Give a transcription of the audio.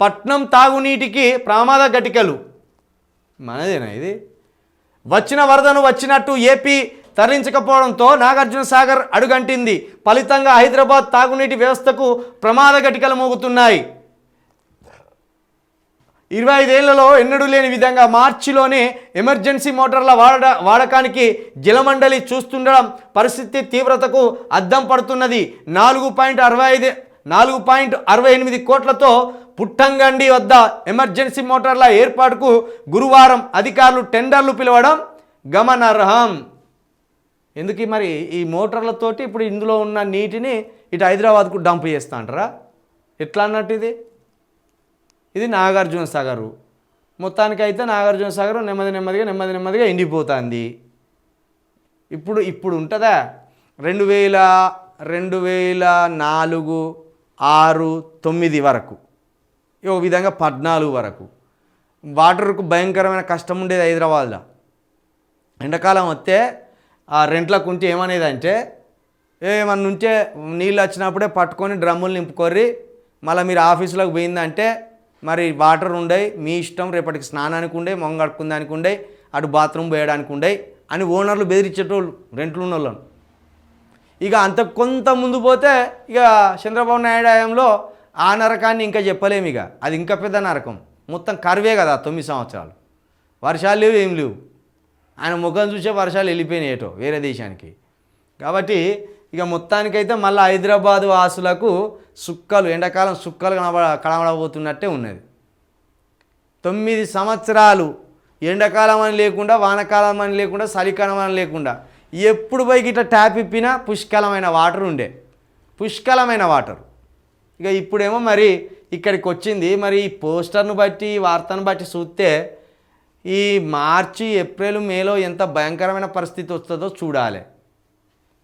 పట్నం తాగునీటికి ప్రమాద ఘటికలు. మనదేనా ఇది? వచ్చిన వరదను వచ్చినట్టు ఏపీ తరలించకపోవడంతో నాగార్జున సాగర్ అడుగంటింది. ఫలితంగా హైదరాబాద్ తాగునీటి వ్యవస్థకు ప్రమాద ఘటికలు మోగుతున్నాయి. ఇరవై ఐదేళ్ళలో ఎన్నడూ లేని విధంగా మార్చిలోనే ఎమర్జెన్సీ మోటార్ల వాడ వాడకానికి జలమండలి చూస్తుండడం పరిస్థితి తీవ్రతకు అద్దం పడుతున్నది. నాలుగు పాయింట్ అరవై ఐదు నాలుగు పాయింట్ అరవై ఎనిమిది కోట్లతో పుట్టంగండి వద్ద ఎమర్జెన్సీ మోటార్ల ఏర్పాటుకు గురువారం అధికారులు టెండర్లు పిలవడం గమనార్హం. ఎందుకు మరి ఈ మోటార్లతోటి ఇప్పుడు ఇందులో ఉన్న నీటిని ఇటు హైదరాబాద్కు డంప్ చేస్తా అంటారా ఎట్లా అన్నట్టు ఇది? ఇది నాగార్జున సాగరు. మొత్తానికైతే నాగార్జున సాగర్ నెమ్మది నెమ్మదిగా నెమ్మది నెమ్మదిగా ఎండిపోతుంది. ఇప్పుడు ఇప్పుడు ఉంటుందా? రెండు వేల రెండు వేల నాలుగు ఆరు తొమ్మిది వరకు. ఒక విధంగా పద్నాలుగు వరకు. వాటర్కు భయంకరమైన కష్టం ఉండేది హైదరాబాద్లో. ఎండాకాలం వస్తే ఆ రెంట్లకు ఉంటే ఏమనేది అంటే ఏమన్నా ఉంటే నీళ్ళు వచ్చినప్పుడే పట్టుకొని డ్రమ్ములు నింపుకొని మళ్ళీ మీరు ఆఫీసులోకి పోయిందంటే మరి వాటర్ ఉండయి మీ ఇష్టం రేపటికి స్నానానికి ఉండే మొంగడుకుందానికి ఉండే అటు బాత్రూమ్ పోయడానికి ఉండే అని ఓనర్లు బెదిరించేటోళ్ళు రెంట్లు ఉన్న వాళ్ళను ఇక అంత కొంత ముందు పోతే ఇక చంద్రబాబు నాయుడు హయాంలో ఆ నరకాన్ని ఇంకా చెప్పలేము ఇక. అది ఇంకా పెద్ద నరకం. మొత్తం కరువే కదా తొమ్మిది సంవత్సరాలు. వర్షాలు లేవు ఏం లేవు. ఆయన ముఖం చూసే వర్షాలు వెళ్ళిపోయినాయి ఏటో వేరే దేశానికి. కాబట్టి ఇక మొత్తానికైతే మళ్ళీ హైదరాబాద్ వాసులకు సుక్కలు ఎండాకాలం సుక్కలు కనబడ కనబడబోతున్నట్టే ఉన్నది. తొమ్మిది సంవత్సరాలు ఎండాకాలం అని లేకుండా వానకాలం అని లేకుండా చలికాలం అని లేకుండా ఎప్పుడు పైకి ఇట్లా ట్యాప్ ఇప్పినా పుష్కలమైన వాటర్ ఉండే. పుష్కలమైన వాటర్. ఇక ఇప్పుడేమో మరి ఇక్కడికి వచ్చింది మరి ఈ పోస్టర్ను బట్టి వార్తను బట్టి చూస్తే ఈ మార్చి ఏప్రిల్ మేలో ఎంత భయంకరమైన పరిస్థితి వస్తుందో చూడాలి.